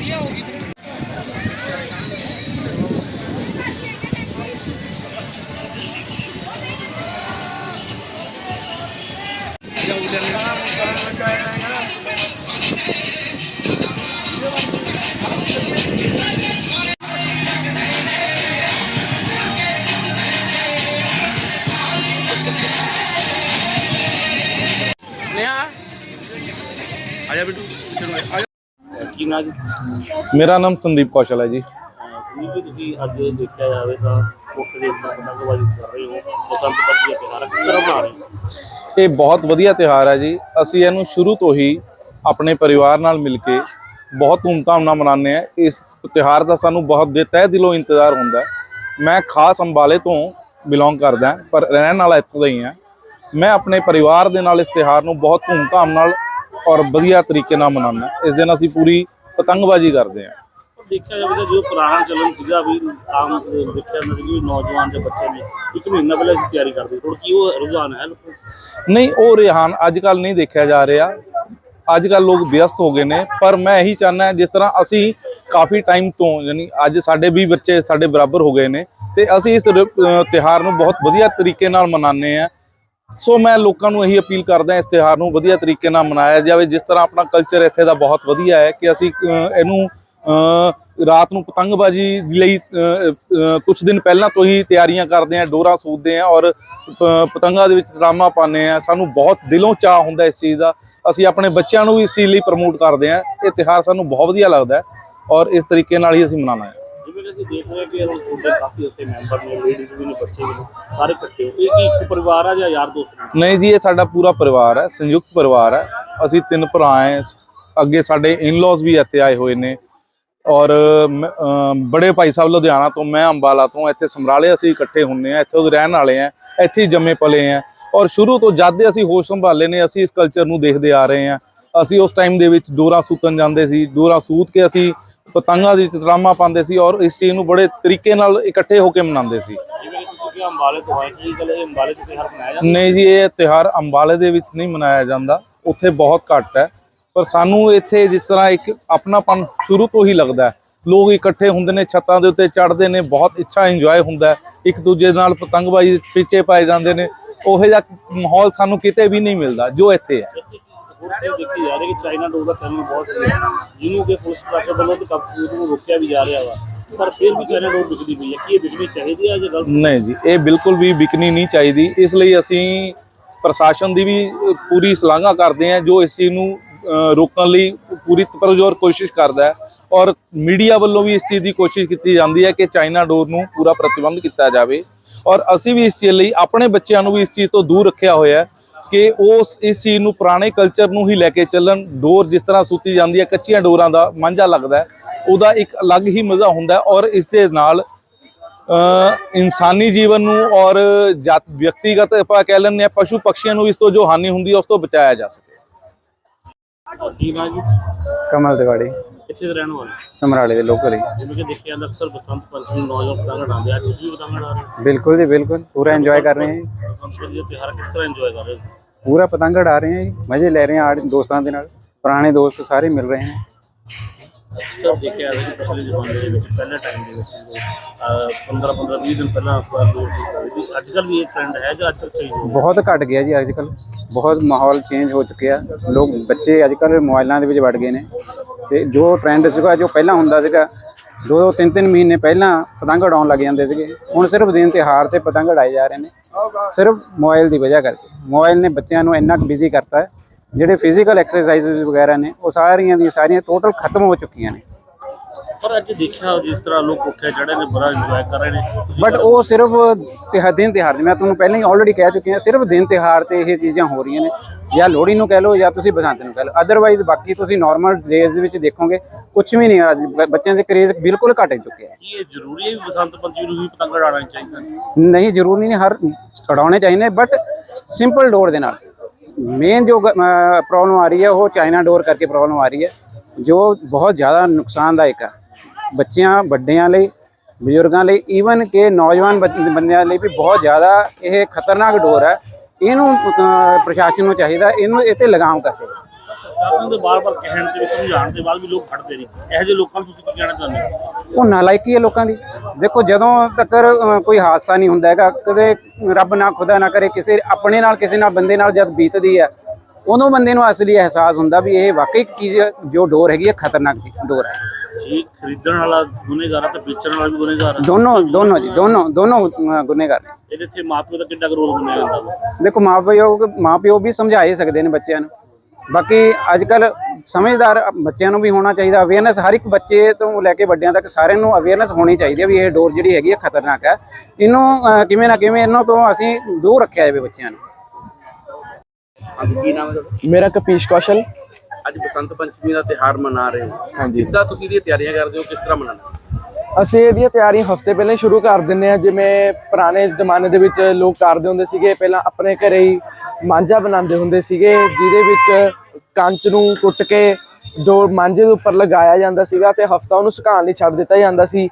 ਕੀ ਨਾ ਜੀ? ਮੇਰਾ ਨਾਮ ਸੰਦੀਪ ਕੌਸ਼ਲ ਹੈ ਜੀ। ਤੁਸੀਂ ਅੱਜ ਦੇਖਿਆ ਜਾਵੇ ਤਾਂ ਮੁੱਖ ਦੇ ਉੱਪਰ ਪਤੰਗਬਾਜ਼ੀ ਕਰ ਰਹੇ ਹੋ? ਬਸੰਤ ਪੰਚਮੀ ਦਾ ਤਿਉਹਾਰ ਹੈ। ਕਿਸ ਤਰ੍ਹਾਂ ਮਨਾ ਰਹੇ ਹੋ? ਇਹ ਬਹੁਤ ਵਧੀਆ ਤਿਉਹਾਰ ਹੈ ਜੀ। ਅਸੀਂ ਇਹਨੂੰ ਸ਼ੁਰੂ ਤੋਂ ਹੀ ਆਪਣੇ ਪਰਿਵਾਰ ਨਾਲ ਮਿਲ ਕੇ ਬਹੁਤ ਧੂਮਧਾਮ ਨਾਲ ਮਨਾਉਂਦੇ ਆ ਇਸ ਤਿਉਹਾਰ ਦਾ ਸਾਨੂੰ ਬਹੁਤ ਦੇ ਤਹਿ ਦਿਲੋਂ ਇੰਤਜ਼ਾਰ ਹੁੰਦਾ। ਮੈਂ ਖਾਸ ਅੰਬਾਲੇ ਤੋਂ ਬਿਲੋਂਗ ਕਰਦਾ ਪਰ ਰਹਿਣ ਵਾਲਾ ਇੱਥੋਂ ਦਾ ਹੀ ਹਾਂ। ਮੈਂ ਆਪਣੇ ਪਰਿਵਾਰ ਦੇ ਨਾਲ ਇਸ ਤਿਉਹਾਰ ਨੂੰ ਬਹੁਤ ਧੂਮਧਾਮ ਨਾਲ ਔਰ ਵਧੀਆ ਤਰੀਕੇ ਨਾਲ ਮਨਾਉਂਦਾ ਇਸ ਦਿਨ ਅਸੀਂ ਪੂਰੀ ਪਤੰਗਬਾਜ਼ੀ ਕਰਦੇ ਪਰ ਦੇਖਿਆ ਜਾਵੇ ਤਾਂ ਜੋ ਪੁਰਾਣਾ ਚੱਲਣ ਸੀਗਾ ਵੀ ਆਮ ਦੇਖਿਆ ਜਾਂਦਾ ਕਿ ਨੌਜਵਾਨ ਦੇ ਬੱਚੇ ਨੇ ਇੱਕ ਮਹੀਨਾ ਪਹਿਲਾਂ ਤਿਆਰੀ ਕਰਦੇ ਥੋੜੀ ਕੀ ਉਹ ਰੁਝਾਨ ਹੈ? ਨਹੀਂ ਉਹ ਰਿਹਾਨ ਅੱਜ ਕੱਲ ਨਹੀਂ ਦੇਖਿਆ ਜਾ ਰਿਹਾ। ਅੱਜ ਕੱਲ ਲੋਕ ਵਿਅਸਤ ਹੋ ਗਏ ਨੇ ਪਰ ਮੈਂ ਇਹੀ ਚਾਹੁੰਦਾ ਜਿਸ ਤਰ੍ਹਾਂ ਅਸੀਂ ਕਾਫੀ ਟਾਈਮ ਤੋਂ ਯਾਨੀ ਅੱਜ ਸਾਡੇ ਵੀ ਬੱਚੇ ਸਾਡੇ ਬਰਾਬਰ ਹੋ ਗਏ ਨੇ ਤੇ ਅਸੀਂ ਇਸ ਰ- ਅਹ ਤਿਉਹਾਰ ਨੂੰ ਬਹੁਤ ਵਧੀਆ ਤਰੀਕੇ ਨਾਲ ਮਨਾਉਂਦੇ ਆ ਸੋ ਮੈਂ ਲੋਕਾਂ ਨੂੰ ਇਹੀ ਅਪੀਲ ਕਰਦਾ ਇਸ ਤਿਉਹਾਰ ਨੂੰ ਵਧੀਆ ਤਰੀਕੇ ਨਾਲ ਮਨਾਇਆ ਜਾਵੇ, ਜਿਸ ਤਰ੍ਹਾਂ ਆਪਣਾ ਕਲਚਰ ਇੱਥੇ ਦਾ ਬਹੁਤ ਵਧੀਆ ਹੈ ਕਿ ਅਸੀਂ ਇਹਨੂੰ ਰਾਤ ਨੂੰ ਪਤੰਗਬਾਜ਼ੀ ਲਈ ਕੁਝ ਦਿਨ ਪਹਿਲਾਂ ਤੋਂ ਹੀ ਤਿਆਰੀਆਂ ਕਰਦੇ ਆ ਡੋਰਾ ਸੂਦਦੇ ਆ ਔਰ ਪਤੰਗਾਂ ਦੇ ਵਿੱਚ ਡਰਾਮਾ ਪਾਉਂਦੇ ਆ ਸਾਨੂੰ ਬਹੁਤ ਦਿਲੋਂ ਚਾਹ ਹੁੰਦਾ ਇਸ ਚੀਜ਼ ਦਾ। ਅਸੀਂ ਆਪਣੇ ਬੱਚਿਆਂ ਨੂੰ ਵੀ ਇਸ ਚੀਜ਼ ਲਈ ਪ੍ਰਮੋਟ ਕਰਦੇ ਆ ਇਹ ਤਿਉਹਾਰ ਸਾਨੂੰ ਬਹੁਤ ਵਧੀਆ ਲੱਗਦਾ ਔਰ ਇਸ ਤਰੀਕੇ ਨਾਲ ਹੀ ਅਸੀਂ ਮਨਾਉਣਾ ਹੈ। ਜਿਵੇਂ ਅਸੀਂ ਦੇਖ ਰਹੇ ਕਿ ਹੁਣ ਤੁਹਾਡੇ ਕਾਫੀ ਉੱਥੇ ਮੈਂਬਰ ਨੇ ਲੇਡੀਜ਼ ਵੀ ਨੇ, ਬੱਚੇ ਵੀ ਨੇ, ਸਾਰੇ ਇਕੱਠੇ ਹੋ। ਇਹ ਕੀ ਇੱਕ ਪਰਿਵਾਰ ਆ ਜਾਂ ਯਾਰ ਦੋਸਤ ਨੇ? ਨਹੀਂ ਜੀ, ਇਹ ਸਾਡਾ ਪੂਰਾ ਪਰਿਵਾਰ ਹੈ, ਸੰਯੁਕਤ ਪਰਿਵਾਰ ਹੈ। ਅਸੀਂ ਤਿੰਨ ਭਰਾ ਹੈ, ਅੱਗੇ ਸਾਡੇ ਇਨ-ਲॉज ਵੀ ਇੱਥੇ ਆਏ ਹੋਏ ਨੇ। ਔਰ ਬੜੇ ਭਾਈ ਸਾਹਿਬ ਲੁਧਿਆਣਾ ਤੋਂ, ਮੈਂ ਅੰਬਾਲਾ ਤੋਂ, ਇੱਥੇ ਸਮਰਾਲੇ ਅਸੀਂ ਇਕੱਠੇ ਹੁੰਨੇ ਆ ਇੱਥੇ ਦੇ ਰਹਿਣ ਵਾਲੇ ਆ ਇੱਥੇ ਹੀ ਜੰਮੇ ਪਲੇ ਆ ਔਰ ਸ਼ੁਰੂ ਤੋਂ ਜਦ ਦੇ ਅਸੀਂ ਹੋਸ਼ ਸੰਭਾਲੇ ਨੇ, ਅਸੀਂ ਇਸ ਕਲਚਰ ਨੂੰ ਦੇਖਦੇ ਆ ਰਹੇ ਆ ਅਸੀਂ ਉਸ ਟਾਈਮ ਦੇ ਵਿੱਚ ਡੋਰਾ ਸੂਤਨ ਜਾਂਦੇ ਸੀ, ਡੋਰਾ ਸੂਤ ਕੇ ਅਸੀਂ ਪਤੰਗਾਂ ਦੇ ਵਿੱਚ ਡਰਾਮਾ ਪਾਉਂਦੇ ਸੀ ਔਰ ਇਸ ਚੀਜ਼ ਨੂੰ ਬੜੇ ਤਰੀਕੇ ਨਾਲ ਇਕੱਠੇ ਹੋ ਕੇ ਮਨਾਉਂਦੇ ਸੀ। ਨਹੀਂ ਜੀ ਇਹ ਤਿਉਹਾਰ ਅੰਬਾਲੇ ਦੇ ਵਿੱਚ ਨਹੀਂ ਮਨਾਇਆ ਜਾਂਦਾ। ਉੱਥੇ ਬਹੁਤ ਘੱਟ ਹੈ। ਪਰ ਸਾਨੂੰ ਇੱਥੇ ਜਿਸ ਤਰ੍ਹਾਂ ਇੱਕ ਆਪਣਾਪਨ ਸ਼ੁਰੂ ਤੋਂ ਹੀ ਲੱਗਦਾ ਹੈ। ਲੋਕ ਇਕੱਠੇ ਹੁੰਦੇ ਨੇ ਛੱਤਾਂ ਦੇ ਉੱਤੇ ਚੜ੍ਹਦੇ ਨੇ ਬਹੁਤ ਅੱਛਾ ਇੰਜੋਏ ਹੁੰਦਾ ਇੱਕ ਦੂਜੇ ਨਾਲ ਪਤੰਗਬਾਜ਼ੀ ਪਿੱਛੇ ਪਾਏ ਜਾਂਦੇ ਨੇ। ਉਹੋ ਜਿਹਾ ਮਾਹੌਲ ਸਾਨੂੰ ਕਿਤੇ ਵੀ ਨਹੀਂ ਮਿਲਦਾ ਜੋ ਇੱਥੇ ਹੈ। ਇੱਥੇ ਦੇਖੀ ਜਾ ਰਹੀ ਕਿ ਚਾਈਨਾ ਡੋਰ ਦਾ ਚੱਲਣ ਬਹੁਤ ਜਿਹਨੂੰ ਕਿ ਪੁਲਿਸ ਪ੍ਰਸ਼ਾਸਨ ਵੱਲੋਂ ਤੇ ਕਾਬੂ ਨੂੰ ਰੋਕਿਆ ਵੀ ਜਾ ਰਿਹਾ ਵਾ। ਪਰ ਫਿਰ ਵੀ ਚਾਈਨਾ ਡੋਰ ਵਿਕਦੀ ਪਈ ਹੈ। ਕੀ ਇਹ ਵਿਕਣੀ ਚਾਹੀਦੀ ਹੈ ਜਾਂ ਗਲਤ? ਨਹੀਂ ਜੀ, ਇਹ ਬਿਲਕੁਲ ਵੀ ਵਿਕਣੀ ਨਹੀਂ ਚਾਹੀਦੀ। ਇਸ ਲਈ ਅਸੀਂ ਪ੍ਰਸ਼ਾਸਨ ਦੀ ਵੀ ਪੂਰੀ ਸ਼ਲਾਘਾ ਕਰਦੇ ਹਾਂ, ਜੋ ਇਸ ਚੀਜ਼ ਨੂੰ ਰੋਕਣ ਲਈ ਪੂਰੀ ਪਰਜੋਰ ਕੋਸ਼ਿਸ਼ ਕਰਦਾ ਹੈ। ਔਰ ਮੀਡੀਆ ਵੱਲੋਂ ਵੀ ਇਸ ਚੀਜ਼ ਦੀ ਕੋਸ਼ਿਸ਼ ਕੀਤੀ ਜਾਂਦੀ ਹੈ ਕਿ ਚਾਈਨਾ ਡੋਰ ਨੂੰ ਪੂਰਾ ਪ੍ਰਤੀਬੰਧ ਕੀਤਾ ਜਾਵੇ। ਔਰ ਅਸੀਂ ਵੀ ਇਸ ਚੀਜ਼ ਲਈ, ਆਪਣੇ ਬੱਚਿਆਂ ਨੂੰ ਵੀ ਇਸ ਚੀਜ਼ ਤੋਂ ਦੂਰ ਰੱਖਿਆ ਹੋਇਆ ਹੈ। ਕਿ ਉਸ ਇਸ ਚੀਜ਼ ਨੂੰ ਪੁਰਾਣੇ ਕਲਚਰ ਨੂੰ ਹੀ ਲੈ ਕੇ ਚੱਲਣ ਡੋਰ ਜਿਸ ਤਰ੍ਹਾਂ ਸੁੱਤੀ ਜਾਂਦੀ ਹੈ ਕੱਚੀਆਂ ਡੋਰਾਂ ਦਾ ਮਾਂਝਾ ਲੱਗਦਾ ਉਹਦਾ ਇੱਕ ਅਲੱਗ ਹੀ ਮਜ਼ਾ ਹੁੰਦਾ ਔਰ ਇਸ ਦੇ ਨਾਲ ਇਨਸਾਨੀ ਜੀਵਨ ਨੂੰ ਔਰ ਜਾਤ ਵਿਅਕਤੀਗਤ ਆਪਾਂ ਕਹਿ ਲੈਂਦੇ ਆ ਪਸ਼ੂ ਪਕਸ਼ੀਆਂ ਨੂੰ ਇਸ ਤੋਂ ਜੋ ਹਾਨੀ ਹੁੰਦੀ ਹੈ ਉਸ ਤੋਂ ਬਚਾਇਆ ਜਾ ਸਕੇ। ਕਮਲ ਤਿਵਾੜੀ। ਸਮਰਾਲੇ ਦੇ ਲੋਕਲ ਹੀ। ਜਿਵੇਂ ਕਿ ਦੇਖਿਆ ਅਕਸਰ ਬਸੰਤ ਪੰਚਮੀ ਨੌਜਵਾਨ ਪਤੰਗ ਉਡਾਉਂਦੇ ਆ। ਤੁਸੀਂ ਵੀ ਪਤੰਗ ਉਡਾ ਰਹੇ ਬਿਲਕੁਲ ਜੀ ਬਿਲਕੁਲ। ਪੂਰਾ ਇੰਜੋਏ ਕਰ ਰਹੇ ਹਾਂ ਬਸੰਤ पूरा पतंग उड़ा रहे हैं मज़े ले रहे हैं दोस्तों के पुराने दोस्त सारे मिल रहे हैं। बहुत घट गया जी अजक बहुत माहौल चेंज हो चुके हैं। लोग बच्चे अजक मोबाइलों के बढ़ गए हैं जो ट्रेंड सो पहला होंगे ਦੋ ਦੋ ਤਿੰਨ ਤਿੰਨ ਮਹੀਨੇ ਪਹਿਲਾਂ ਪਤੰਗ ਉਡਾਉਣ ਲੱਗ ਜਾਂਦੇ ਸੀਗੇ। ਹੁਣ ਸਿਰਫ ਦਿਨ ਤਿਉਹਾਰ ਤੇ ਪਤੰਗ ਉਡਾਏ ਜਾ ਰਹੇ ਨੇ। ਸਿਰਫ ਮੋਬਾਈਲ ਦੀ ਵਜ੍ਹਾ ਕਰਕੇ। ਮੋਬਾਈਲ ਨੇ ਬੱਚਿਆਂ ਨੂੰ ਇੰਨਾ ਬਿਜ਼ੀ ਕਰਤਾ ਹੈ। ਜਿਹੜੇ ਫਿਜ਼ੀਕਲ ਐਕਸਰਸਾਈਜ਼ ਵਗੈਰਾ ਨੇ, ਉਹ ਸਾਰੀਆਂ ਦੀਆਂ ਸਾਰੀਆਂ ਟੋਟਲ ਖਤਮ ਹੋ ਚੁੱਕੀਆਂ ਨੇ। ਪਰ ਅੱਜ ਦੇਖਿਆ ਜਿਸ ਤਰ੍ਹਾਂ ਲੋਕ ਕੋਠੇ ਚੜੇ ਨੇ ਬੜਾ ਇੰਜੋਏ ਕਰ ਰਹੇ ਨੇ ਬਟ ਉਹ ਸਿਰਫ ਤਿਹਾ ਦਿਨ ਤਿਹਾਰ ਮੈਂ ਤੁਹਾਨੂੰ ਪਹਿਲਾਂ ਹੀ ਆਲਰੇਡੀ ਕਹਿ ਚੁੱਕੀ ਹਾਂ ਸਿਰਫ ਦਿਨ ਤਿਹਾਰ ਤੇ ਇਹ ਚੀਜ਼ਾਂ ਹੋ ਰਹੀਆਂ ਨੇ। ਜਾਂ ਲੋਹੜੀ ਨੂੰ ਕਹਿ ਲਓ ਜਾਂ ਤੁਸੀਂ ਬਸੰਤ ਨੂੰ ਕਹਿ ਲਓ। ਅਦਰਵਾਈਜ਼ ਬਾਕੀ ਤੁਸੀਂ ਨਾਰਮਲ ਡੇਜ਼ ਦੇ ਵਿੱਚ ਦੇਖੋਗੇ ਕੁਝ ਵੀ ਨਹੀਂ ਅੱਜ ਬੱਚਿਆਂ ਦੇ ਕਰੇਜ਼ ਬਿਲਕੁਲ ਘਟ ਚੁੱਕਿਆ ਹੈ ਇਹ ਜ਼ਰੂਰੀ ਹੈ ਵੀ ਬਸੰਤ ਪੰਚਮੀ ਨੂੰ ਵੀ ਪਤੰਗ ਉਡਾਉਣਾ ਚਾਹੀਦਾ? ਨਹੀਂ ਜ਼ਰੂਰੀ ਨਹੀਂ ਹਰ ਉਡਾਉਣੇ ਚਾਹੀਦੇ ਬਟ ਸਿੰਪਲ ਡੋਰ ਦੇ ਨਾਲ। ਮੇਨ ਜੋ ਪ੍ਰੋਬਲਮ ਆ ਰਹੀ ਹੈ ਉਹ ਚਾਈਨਾ ਡੋਰ ਕਰਕੇ ਪ੍ਰੋਬਲਮ ਆ ਰਹੀ ਹੈ ਜੋ ਬਹੁਤ ਜ਼ਿਆਦਾ ਨੁਕਸਾਨਦਾਇਕ ਹੈ ਬੱਚਿਆਂ ਵੱਡਿਆਂ ਲਈ ਬਜ਼ੁਰਗਾਂ ਲਈ ਈਵਨ ਕਿ ਨੌਜਵਾਨ ਬੰਦਿਆਂ ਲਈ ਵੀ ਬਹੁਤ ਜ਼ਿਆਦਾ ਇਹ ਖਤਰਨਾਕ ਡੋਰ ਹੈ। ਇਹਨੂੰ ਪ੍ਰਸ਼ਾਸਨ ਨੂੰ ਚਾਹੀਦਾ ਇਹਨੂੰ ਇਹ ਤੇ ਲਗਾਮ ਕਸੇ। ਪ੍ਰਸ਼ਾਸਨ ਦੇ ਬਾਰ-ਬਾਰ ਕਹਿਣ ਤੇ ਵੀ ਸਮਝਾਉਣ ਦੇ ਬਾਅਦ ਵੀ ਲੋਕ ਖੜਦੇ ਨਹੀਂ। ਇਹੋ ਜਿਹੇ ਲੋਕਾਂ ਨੂੰ ਤੁਸੀਂ ਕੀ ਕਹਿਣਾ ਚਾਹੁੰਦੇ ਹੋ? ਉਹ ਨਾਲਾਇਕੀ ਹੈ ਲੋਕਾਂ ਦੀ। ਦੇਖੋ ਜਦੋਂ ਤੱਕ ਕੋਈ ਹਾਦਸਾ ਨਹੀਂ ਹੁੰਦਾ ਹੈਗਾ ਕਦੇ ਰੱਬ ਨਾ ਖੁਦਾ ਨਾ ਕਰੇ ਕਿਸੇ ਆਪਣੇ ਨਾਲ ਕਿਸੇ ਨਾਲ ਬੰਦੇ ਨਾਲ ਜਦ ਬੀਤਦੀ ਹੈ ਉਦੋਂ ਬੰਦੇ ਨੂੰ ਅਸਲੀ ਅਹਿਸਾਸ ਹੁੰਦਾ ਵੀ ਇਹ ਵਾਕਈ ਚੀਜ਼ ਜੋ ਡੋਰ ਹੈਗੀ ਹੈ ਖਤਰਨਾਕ ਜੀ ਡੋਰ ਹੈ। ਜੀ ਖਰੀਦਣ ਵਾਲਾ ਗੁਨੇਗਾਰ ਹੈ ਤੇ ਵੇਚਣ ਵਾਲਾ ਵੀ ਗੁਨੇਗਾਰ ਹੈ ਦੋਨੋਂ ਦੋਨੋਂ ਜੀ ਦੋਨੋਂ ਦੋਨੋਂ ਗੁਨੇਗਾਰ। ਨੇ ਇਹਦੇ ਤੇ ਮਾਪਿਓ ਦਾ ਕਿੰਨਾ ਰੋਲ ਜਾਂਦਾ ਵਾ? ਦੇਖੋ ਮਾਪਿਓ ਮਾਪਿਓ ਵੀ ਸਮਝਾ ਹੀ ਸਕਦੇ ਨੇ ਬੱਚਿਆਂ ਨੂੰ। ਬਾਕੀ ਅੱਜ ਕੱਲ ਸਮਝਦਾਰ ਬੱਚਿਆਂ ਨੂੰ ਵੀ ਹੋਣਾ ਚਾਹੀਦਾ। ਅਵੇਅਰਨੈਸ ਹਰ ਇੱਕ ਬੱਚੇ ਤੋਂ ਲੈ ਕੇ ਵੱਡਿਆਂ ਤੱਕ ਸਾਰਿਆਂ ਨੂੰ ਅਵੇਅਰਨੈਸ ਹੋਣੀ ਚਾਹੀਦੀ ਹੈ ਵੀ ਇਹ ਡੋਰ ਜਿਹੜੀ ਹੈਗੀ ਹੈ ਖਤਰਨਾਕ ਹੈ। ਇਹਨੂੰ ਕਿਵੇਂ ਨਾ ਕਿਵੇਂ ਇਹਨਾਂ ਤੋਂ ਅਸੀਂ ਦੂਰ ਰੱਖਿਆ ਜਾਵੇ ਬੱਚਿਆਂ ਨੂੰ। ਕੀ ਨਾਮ ਹੈ ਤੁਹਾਡਾ? ਮੇਰਾ ਕਪੀਸ਼ ਕੌਸ਼ਲ। ਅੱਜ ਬਸੰਤ ਪੰਚਮੀ ਦਾ ਤਿਹਾਰ ਮਨਾ ਰਹੇ ਹੋ। ਹਾਂਜੀ। ਕਿੱਦਾਂ ਤੁਸੀਂ ਇਹਦੀਆਂ ਤਿਆਰੀਆਂ ਕਰਦੇ ਹੋ ਕਿਸ ਤਰ੍ਹਾਂ ਮਨਾਉਂਦੇ ਅਸੀਂ ਇਹਦੀਆਂ ਤਿਆਰੀਆਂ ਹਫ਼ਤੇ ਪਹਿਲਾਂ ਹੀ ਸ਼ੁਰੂ ਕਰ ਦਿੰਨੇ ਆ ਜਿਵੇਂ ਪੁਰਾਣੇ ਜ਼ਮਾਨੇ ਦੇ ਵਿੱਚ ਲੋਕ ਕਰਦੇ ਹੁੰਦੇ ਸੀਗੇ ਪਹਿਲਾਂ ਆਪਣੇ ਘਰੇ ਹੀ ਮਾਂਝਾ ਬਣਾਉਂਦੇ ਹੁੰਦੇ ਸੀਗੇ ਜਿਹਦੇ ਵਿੱਚ ਕੰਚ ਨੂੰ ਕੁੱਟ ਕੇ ਦੋ ਮਾਂਝੇ ਦੇ ਉੱਪਰ ਲਗਾਇਆ ਜਾਂਦਾ ਸੀਗਾ ਤੇ ਹਫਤਾ ਉਹਨੂੰ ਸੁਕਾਉਣ ਲਈ ਛੱਡ ਦਿੱਤਾ ਜਾਂਦਾ ਸੀ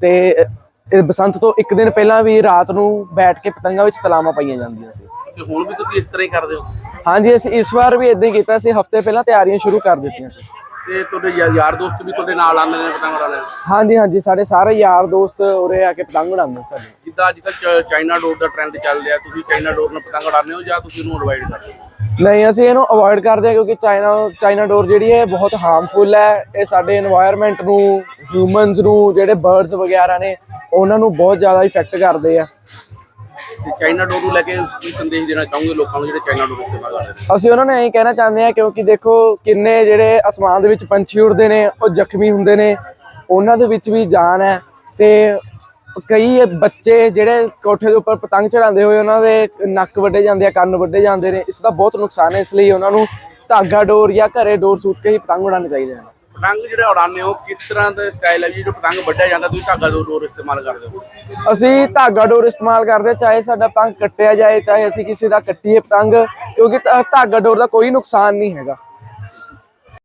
ਤੇ ਬਸੰਤ ਤੋਂ ਇੱਕ ਦਿਨ ਪਹਿਲਾਂ ਵੀ ਰਾਤ ਨੂੰ ਬੈਠ ਕੇ ਪਤੰਗਾਂ ਵਿੱਚ ਤਲਾਵਾਂ ਪਾਈਆਂ ਜਾਂਦੀਆਂ ਸੀ। ਤੇ ਹੁਣ ਵੀ ਤੁਸੀਂ ਇਸ ਤਰ੍ਹਾਂ ਹੀ ਕਰਦੇ ਹੋ? ਹਾਂਜੀ ਅਸੀਂ ਇਸ ਵਾਰ ਵੀ ਇਦਾਂ ਹੀ ਕੀਤਾ ਸੀ ਹਫ਼ਤੇ ਪਹਿਲਾਂ ਤਿਆਰੀਆਂ ਸ਼ੁਰੂ ਕਰ ਦਿੱਤੀਆਂ। ਸੀ ਤੇ ਤੁਹਾਡੇ ਯਾ- ਯਾਰ ਦੋਸਤ ਵੀ ਤੁਹਾਡੇ ਨਾਲ ਆਉਂਦੇ ਨੇ ਪਤੰਗ ਉਡਾਉਣ ਹਾਂਜੀ ਹਾਂਜੀ ਸਾਡੇ ਸਾਰੇ ਯਾਰ ਦੋਸਤ ਉਰੇ ਆ ਕੇ ਪਤੰਗ ਉਡਾਉਂਦੇ ਸਾਡੇ। ਜਿੱਦਾਂ ਅੱਜ ਕੱਲ ਚਾਈਨਾ ਡੋਰ ਦਾ ਟ੍ਰੈਂਡ ਚੱਲ ਰਿਹਾ ਤੁਸੀਂ ਚਾਈਨਾ ਡੋਰ ਨਾਲ ਪਤੰਗ ਉਡਾਉਂਦੇ ਹੋ ਜਾਂ ਤੁਸੀਂ ਉਹਨੂੰ ਅਵੋਇਡ ਕਰਦੇ ਹੋ? ਨਹੀਂ ਅਸੀਂ ਇਹਨੂੰ ਅਵੋਇਡ ਕਰਦੇ ਹਾਂ ਕਿਉਂਕਿ ਚਾਈਨਾ ਚਾਈਨਾ ਡੋਰ ਜਿਹੜੀ ਹੈ ਇਹ ਬਹੁਤ ਹਾਰਮਫੁਲ ਹੈ। ਇਹ ਸਾਡੇ এনवायरमेंट ਨੂੰ ਹਿਊਮਨਸ ਨੂੰ ਜਿਹੜੇ ਬਰਡਸ ਵਗੈਰਾ ਨੇ ਉਹਨਾਂ ਨੂੰ ਬਹੁਤ ਜ਼ਿਆਦਾ ਇਫੈਕਟ ਕਰਦੇ ਆ। ਤੇ ਚਾਈਨਾ ਡੋਰ ਨੂੰ ਲੈ ਕੇ ਕੀ ਸੰਦੇਸ਼ ਦੇਣਾ ਚਾਹੋਗੇ ਲੋਕਾਂ ਨੂੰ ਜਿਹੜੇ ਚਾਈਨਾ ਡੋਰ ਇਸਤੇਮਾਲ ਕਰ ਰਹੇ ਨੇ ਅਸੀਂ ਉਹਨਾਂ ਨੂੰ ਇਹੀ ਕਹਿਣਾ ਚਾਹੁੰਦੇ ਹਾਂ ਕਿਉਂਕਿ ਦੇਖੋ ਕਿੰਨੇ ਜਿਹੜੇ ਅਸਮਾਨ ਦੇ ਵਿੱਚ ਪੰਛੀ ਉੜਦੇ ਨੇ, ਉਹ ਜ਼ਖਮੀ ਹੁੰਦੇ ਨੇ, ਉਹਨਾਂ ਦੇ ਵਿੱਚ ਵੀ ਜਾਨ ਹੈ ਤੇ ਕਈ ਬੱਚੇ ਜਿਹੜੇ ਕੋਠੇ ਦੇ ਉੱਪਰ ਪਤੰਗ ਚੜਾਉਂਦੇ ਹੋਏ ਉਹਨਾਂ ਦੇ ਨੱਕ ਵੱਡੇ ਜਾਂਦੇ ਆ, ਕੰਨ ਵੱਡੇ ਜਾਂਦੇ ਨੇ, ਇਸ ਦਾ ਬਹੁਤ ਨੁਕਸਾਨ ਹੈ, ਇਸ ਲਈ ਉਹਨਾਂ ਨੂੰ ਧਾਗਾ ਡੋਰ ਜਾਂ ਘਰੇ ਡੋਰ ਸੂਤ ਕੇ ਹੀ ਪਤੰਗ ਉਡਾਉਣੇ ਚਾਹੀਦੇ ਹਨ। ਪਤੰਗ ਜਿਹੜਾ ਉਡਾਉਂਦੇ ਹੋ ਕਿਸ ਤਰ੍ਹਾਂ ਦਾ ਸਟਾਈਲ ਹੈ ਜੀ? ਜੋ ਪਤੰਗ ਵੱਢਿਆ ਜਾਂਦਾ ਤੁਸੀਂ ਧਾਗਾ ਡੋਰ ਇਸਤੇਮਾਲ ਕਰਦੇ ਹੋ? ਅਸੀਂ ਧਾਗਾ ਡੋਰ ਇਸਤੇਮਾਲ ਕਰਦੇ ਹਾਂ, ਚਾਹੇ ਸਾਡਾ ਪਤੰਗ ਕੱਟਿਆ ਜਾਏ ਚਾਹੇ ਅਸੀਂ ਕਿਸੇ ਦਾ ਕੱਟੀਏ ਪਤੰਗ ਕਿਉਂਕਿ ਧਾਗਾ ਡੋਰ ਦਾ ਕੋਈ ਨੁਕਸਾਨ ਨਹੀਂ ਹੈਗਾ।